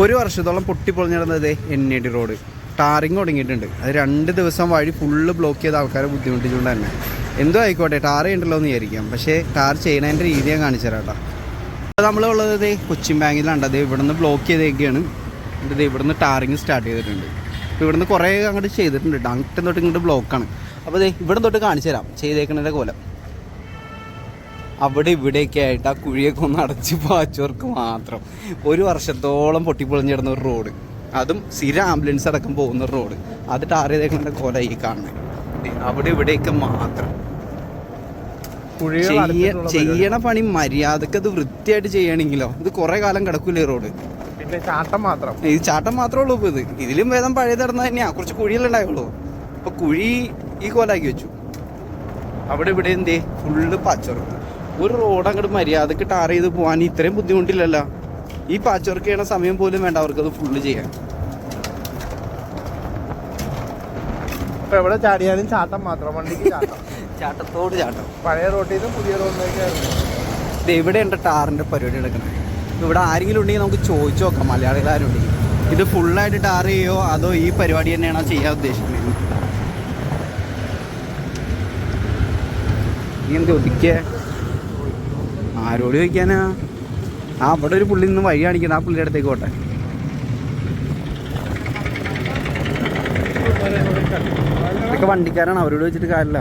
ഒരു വർഷത്തോളം പൊട്ടിപ്പൊളിഞ്ഞിടുന്നത് N A D road. Tarring തുടങ്ങിയിട്ടുണ്ട്. അത് രണ്ട് ദിവസം വഴി ഫുള്ള് ബ്ലോക്ക് ചെയ്ത ആൾക്കാരെ ബുദ്ധിമുട്ടിച്ചുകൊണ്ട് തന്നെ. എന്തോ ആയിക്കോട്ടെ ടാർ ചെയ്യണ്ടല്ലോ എന്ന് വിചാരിക്കാം. പക്ഷേ ടാർ ചെയ്യണതിന്റെ രീതി ഞാൻ കാണിച്ചു തരാം കേട്ടോ. നമ്മളുള്ളത് ദേ കൊച്ചിൻ ബാങ്കിലാണ് അത് ഇവിടുന്ന് ബ്ലോക്ക് ചെയ്തേക്കാണ്. ഇത് ഇവിടുന്ന് ടാറിങ് സ്റ്റാർട്ട് ചെയ്തിട്ടുണ്ട്. അപ്പോൾ ഇവിടുന്ന് കുറേ അങ്ങോട്ട് ചെയ്തിട്ടുണ്ട്. ട്ടോ. അങ്ങോട്ടും തൊട്ട് ഇങ്ങോട്ട് ബ്ലോക്കാണ് അപ്പോൾ ദേ ഇവിടെ തൊട്ട് കാണിച്ചു തരാം. ചെയ്തേക്കുന്നതിന്റെ കോലം. അവിടെ ഇവിടെയൊക്കെ ആയിട്ട് ആ കുഴിയൊക്കെ ഒന്ന് അടച്ച് പാച്ചവർക്ക് മാത്രം. ഒരു വർഷത്തോളം പൊട്ടിപ്പൊളിഞ്ഞിടുന്ന ഒരു റോഡ്. അതും സ്ഥിര ആംബുലൻസ് അടക്കം പോകുന്ന ഒരു റോഡ്. അത് ടാർ ചെയ്തേക്കുന്ന കോല ഈ കാണുന്നത് അവിടെ ഇവിടെയൊക്കെ മാത്രം. ചെയ്യണ പണി മര്യാദയ്ക്ക് അത് വൃത്തിയായിട്ട് ചെയ്യണമെങ്കിലോ ഇത് കുറെ കാലം കിടക്കൂലേ റോഡ്. പിന്നെ ചാട്ടം മാത്രം. ഇത് ചാട്ടം മാത്രമേ ഉള്ളൂ ഇപ്പൊ ഇത്. ഇതിലും വേദം പഴയ നടന്ന തന്നെയാ. കുറച്ച് കുഴികളുണ്ടായുള്ളൂ അപ്പൊ കുഴി ഈ കോലാക്കി വെച്ചു. അവിടെ ഇവിടെ എന്തേ? Full patchwork. ഒരു റോഡ് അങ്ങോട്ട് മര്യാദയ്ക്ക് ടാർ ചെയ്ത് പോകാൻ ഇത്രയും ബുദ്ധിമുട്ടില്ലല്ലോ. ഈ പാച്ച് വർക്ക് ചെയ്യണ സമയം പോലും വേണ്ട അവർക്ക് അത് ഫുള്ള് ചെയ്യാൻ. ഇപ്പൊ എവിടെ ചാടിയാലും ചാട്ടം മാത്രം വണ്ടിക്ക് ചാട്ടം. ചാട്ടത്തോട് ചാട്ടം. പഴയ റോട്ടിൽ നിന്ന് പുതിയ റോഡിലേക്ക് ഇത് എവിടെ ഉണ്ട് ടാറിന്റെ പരിപാടി എടുക്കുന്നത് ഇവിടെ ആരെങ്കിലും ഉണ്ടെങ്കിൽ നമുക്ക് ചോദിച്ചു നോക്കാം മലയാളികൾ ആരും ഉണ്ടെങ്കിൽ. ഇത് ഫുള്ളായിട്ട് ടാർ ചെയ്യോ? അതോ ഈ പരിപാടി തന്നെയാണോ ചെയ്യാൻ ഉദ്ദേശിക്കുന്നത്? നീ എന്ത് ഒതുക്കിയ ആരോട് ചോദിക്കാനാ? ആ അവിടെ ഒരു പുള്ളി നിന്ന് വഴി കാണിക്കണം ആ പുള്ളിയുടെ അടുത്തേക്ക് പോട്ടെ. ഇതൊക്കെ വണ്ടിക്കാരാണ് അവരോട് വെച്ചിട്ട് കാര്യമില്ല.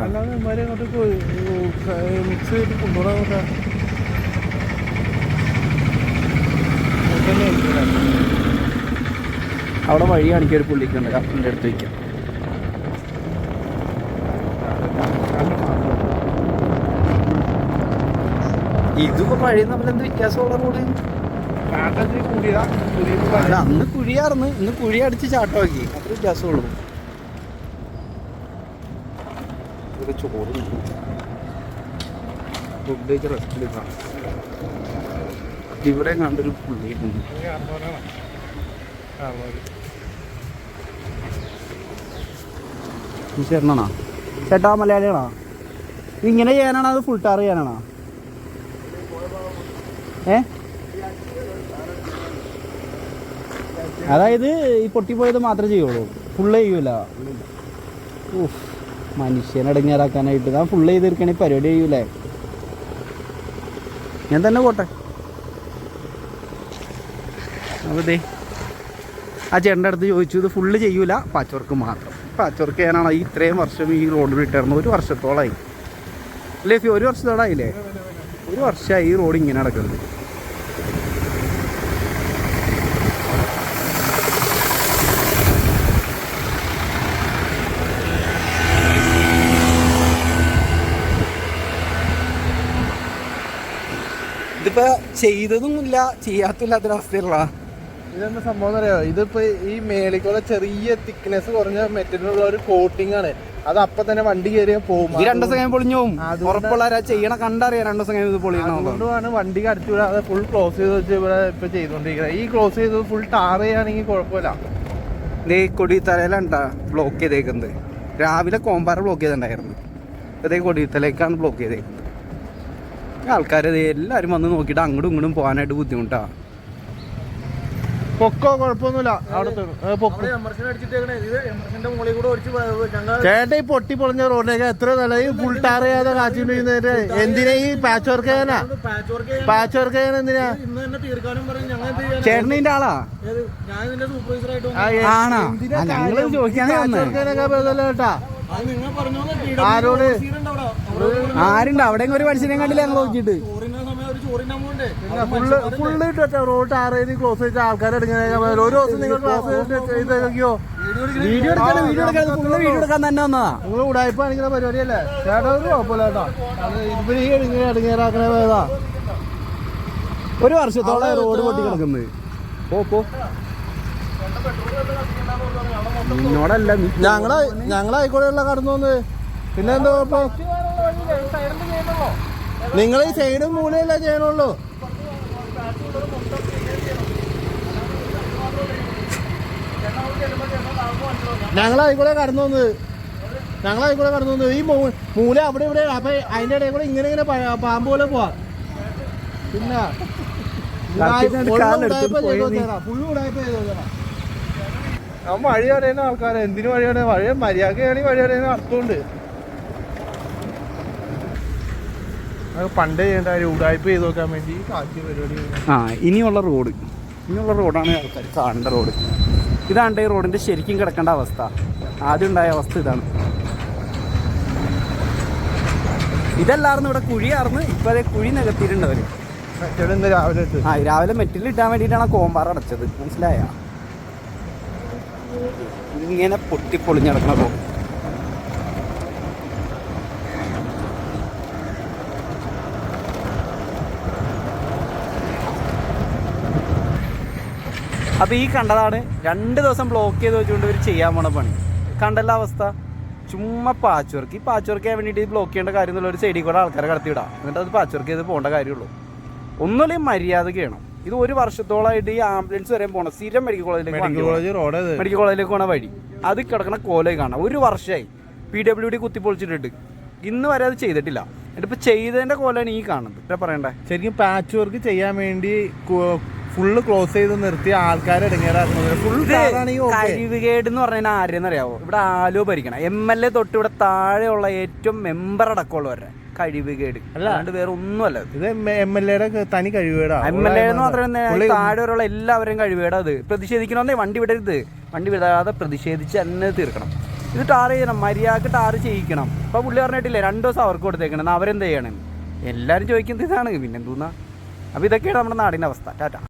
അവിടെ വഴി കാണിക്കാൻ ഒരു പുള്ളിക്കുണ്ട്. പുള്ളിയുടെ അടുത്ത് വയ്ക്കാം ഇതിപ്പോ പഴയ തമ്മിൽ എന്ത് വ്യത്യാസമുള്ള റോഡ്? അല്ല അന്ന് കുഴിയാർന്ന് ഇന്ന് കുഴി അടിച്ച് ചാട്ടമാക്കി. അത്ര വ്യത്യാസമുള്ളൂ. ഇവിടെ ചോറ് ഫുഡ് റെസ്റ്റ് എടുക്കാം. ഇവിടെ കണ്ടൊരു പുള്ളി ചേട്ടനാണോ? ചേട്ടാ മലയാളിയാണോ? ഇങ്ങനെ ചെയ്യാനാണോ? അത് ഫുൾ ടാർ ചെയ്യാനാണോ? ഏ? അതായത് ഈ പൊട്ടിപ്പോയത് മാത്രമേ ചെയ്യുള്ളൂ. ഫുള്ള് ചെയ്യൂല. ഊഫ് മനുഷ്യനെ ഇടങ്ങേറാക്കാനായിട്ട് ഞാൻ ഫുള്ള് ചെയ്ത് തീർക്കണേ പരിപാടി ചെയ്യൂലേ? ഞാൻ തന്നെ പോട്ടെ. അതെ ആ ചേട്ടന്റെ അടുത്ത് ചോദിച്ചു ഇത് ഫുള്ള് ചെയ്യൂല? പാച്ചവർക്ക് മാത്രം. പാച്ചവർക്ക് ഞാനാണോ ഇത്രയും വർഷം ഈ റോഡ് വിട്ടിരുന്നത് ഒരു വർഷത്തോളമായി അല്ലേ ഒരു വർഷത്തോളായില്ലേ? ഒരു വർഷമായി ഈ റോഡ് ഇങ്ങനെ നടക്കുന്നത്. ഇതിപ്പോ ചെയ്തതും ഇല്ല ചെയ്യാത്തില്ലാത്തൊരവസ്ഥയുള്ള ഇതെന്താ സംഭവം എന്ന് അറിയാമോ ഇതിപ്പോ ഈ മേളിക്കുള്ള ചെറിയ തിക്നെസ് കുറഞ്ഞ മെറ്റീരിയലുള്ള ഒരു കോട്ടിംഗ് ആണ്. അത് അപ്പൊ തന്നെ വണ്ടി കയറിയാൽ പോകും ഈ രണ്ടു ദിവസം കഴിയുമ്പോൾ പൊളിഞ്ഞു പോകും ഉറപ്പുള്ള ചെയ്യണ കണ്ടറിയാം രണ്ടു ദിവസം കഴിയുമ്പോൾ പൊളിയണോ അതുകൊണ്ടാണ് വണ്ടി കടത്തി വിടാതെ ഫുൾ ക്ലോസ് ചെയ്ത് വെച്ച് ഇവിടെ ഇപ്പൊ ചെയ്തോണ്ടിരിക്കുന്നത് ഈ ക്ലോസ് ചെയ്ത് ഫുൾ ടാർ ചെയ്യാണെങ്കിൽ കുഴപ്പമില്ല. കൊടി കൊടിത്തലയിലാണ് ബ്ലോക്ക് ചെയ്തേക്കുന്നത്. രാവിലെ കോമ്പാറ ബ്ലോക്ക് ചെയ്തിട്ടുണ്ടായിരുന്നു. അതേ കൊടിത്തലേക്കാണ് ബ്ലോക്ക് ചെയ്തേക്കുന്നത്. ആൾക്കാർ എല്ലാവരും വന്ന് നോക്കിയിട്ട് അങ്ങോട്ടും ഇങ്ങോട്ടും പോകാനായിട്ട് ബുദ്ധിമുട്ടാണ് പൊക്കോ കുഴപ്പമൊന്നുമില്ല. ചേട്ടാ ഈ പൊട്ടി പൊളിഞ്ഞ റോഡിലേക്ക് എത്ര നല്ല ഈ ഫുൾ ടാർ ചെയ്യാതെ കാച്ചിട്ട് എന്തിനാ ഈ പാച്ച് വർക്ക് ചെയ്യാനാ? പാച്ച് വർക്ക് ചെയ്യാൻ എന്തിനാ? ചേട്ടനിന്റെ ആളാ? ആണോ? ഞങ്ങൾ കാര്യം? ചോദിക്കാനാ ഈ patch വന്നേ. work ചെയ്യാനൊക്കെ ആരോട്? ആരുണ്ട്? അവിടെ ഒരു മനുഷ്യനെ കണ്ടില്ല ഞങ്ങൾ നോക്കിയിട്ട്. ഫുള്ള് റോഡ് ടാർ ക്ലോസ് ചെയ്ത ആൾക്കാർ എടുക്കാനൊക്കെ. ഒരു ദിവസം നിങ്ങൾ ക്ലാസ് ചെയ്തോ വീഡിയോ എടുക്കാൻ വീഡിയോ എടുക്കാൻ ഫുള്ള് വീഡിയോ എടുക്കാൻ തന്നെ വന്നതാ നിങ്ങൾ ഉടായ്പ കാണിക്കുന്ന പരിപാടിയല്ലേ? ചേട്ടാ ഒരു കുഴപ്പമില്ല കേട്ടോ. ഇവർ ഈ ഒരു വർഷത്തോളം റോഡ് പൊട്ടി കിടക്കുന്നത് പോ പോ. നിന്നോടല്ല ഞങ്ങളെ ഞങ്ങളായിക്കോട്ടെ കടന്നു വന്ന്. പിന്നെ എന്താ ഇപ്പൊ നിങ്ങൾ ഈ സൈഡും മൂലയല്ല ചെയ്യണുള്ളൂ? ഞങ്ങളായിക്കൂടെ കടന്നു വന്നത് ഞങ്ങളായിക്കൂടെ കടന്നു വന്നത് ഈ മൂ- മൂല അവിടെ ഇവിടെ അപ്പൊ അതിന്റെ ഇടയിൽ കൂടെ ഇങ്ങനെ ഇങ്ങനെ പാമ്പ് പോലെ പോവാ. പിന്നെ അവൻ വഴി പറയുന്ന ആൾക്കാരെ. എന്തിനു വഴി പറയുന്ന വഴി മര്യാദയാണെങ്കിൽ വഴി പറയുന്ന അർത്ഥമുണ്ട് അത് പണ്ട് ചെയ്യേണ്ട ഒരു ഉടായ്പ ചെയ്ത് നോക്കാൻ വേണ്ടി പരിപാടി ആ ഇനിയുള്ള റോഡ്. ഇനിയുള്ള റോഡാണ് ആൾക്കാർ കാണേണ്ട റോഡ്. ഇതാണ് ഈ റോഡിന്റെ ശരിക്കും കിടക്കേണ്ട അവസ്ഥ. ആദ്യം ഉണ്ടായ അവസ്ഥ ഇതാണ്. ഇതല്ലായിരുന്നു ഇവിടെ കുഴിയാർന്ന് ഇപ്പൊ അതേ കുഴി നികത്തിയിട്ടുണ്ട് ഇന്ന് രാവിലെ ആ രാവിലെ മെറ്റിൽ ഇട്ടാൻ വേണ്ടിയിട്ടാണ് കോമ്പാറ അടച്ചത്. മനസ്സിലായ? ഇങ്ങനെ പൊട്ടിപ്പൊളിഞ്ഞടക്കണ റോഡ്. അപ്പൊ ഈ കണ്ടതാണ് രണ്ട് ദിവസം ബ്ലോക്ക് ചെയ്ത് വെച്ചുകൊണ്ട് ഇവർ ചെയ്യാൻ പോണ പണി. കണ്ടല്ല അവസ്ഥ. ചുമ്മാ പാച്ച് വർക്ക് ഈ പാച്ച് വർക്ക് ചെയ്യാൻ വേണ്ടിയിട്ട് ബ്ലോക്ക് ചെയ്യേണ്ട കാര്യം എന്നുള്ള ഒരു സൈഡിൽ കൂടെ ആൾക്കാരെ കടത്തിവിടാം എന്നിട്ട് അത് പാച്ച് വർക്ക് ചെയ്ത് പോകേണ്ട കാര്യമുള്ളൂ. ഒന്നുമില്ലെങ്കിൽ മര്യാദയ്ക്ക് ചെയ്യണം. ഇത് ഒരു വർഷത്തോളമായിട്ട് ഈ ആംബുലൻസ് വരെ പോകണം സ്ഥിരം മെഡിക്കൽ കോളേജിലേക്ക് മെഡിക്കൽ കോളേജിലേക്ക് പോണ വഴി. അത് കിടക്കണ കോലേ കാണാം. ഒരു വർഷമായി പി ഡബ്ല്യു ഡി കുത്തിപ്പൊളിച്ചിട്ടുണ്ട്. ഇന്ന് വരെ അത് ചെയ്തിട്ടില്ല. എന്നിട്ട് ഇപ്പൊ ചെയ്തതിന്റെ കോലാണ് ഈ കാണുന്നത്. പറയണ്ടേ? ശരിക്കും പാച്ച് വർക്ക് ചെയ്യാൻ വേണ്ടി ഫുള്ള് ക്ലോസ് ചെയ്ത് നിർത്തിയ ആൾക്കാർ കഴിവുകേട് എന്ന് പറഞ്ഞാൽ ആരെന്നറിയാവോ ഇവിടെ ആലോ ഭരിക്കണം എം എൽ എ തൊട്ട് ഇവിടെ താഴെയുള്ള ഏറ്റവും മെമ്പർ അടക്കമുള്ളവരുടെ കഴിവുകേട് അല്ല. അല്ലാണ്ട് വേറെ ഒന്നുമല്ല ഇത് എം എൽ എയുടെ തനി കഴിവേടാ എം എൽ എ എന്ന് മാത്രമേ താഴെ വരെയുള്ള എല്ലാവരെയും കഴിവേടാ അത് പ്രതിഷേധിക്കണമെന്നേ വണ്ടി വിടരുത്. വണ്ടി വിടാതെ പ്രതിഷേധിച്ച് തന്നെ തീർക്കണം. ഇത് ടാർ ചെയ്യണം. മര്യാദയ്ക്ക് ടാർ ചെയ്യിക്കണം. ഇപ്പൊ പുള്ളി പറഞ്ഞിട്ടില്ലേ രണ്ടു ദിവസം അവർക്ക് കൊടുത്തേക്കണം. അവരെന്ത് ചെയ്യണം എല്ലാവരും ചോദിക്കുന്നത് ഇതാണ്. പിന്നെന്തൂന്നാ? അപ്പൊ ഇതൊക്കെയാണ് നമ്മുടെ നാടിന്റെ അവസ്ഥ. ടാറ്റ.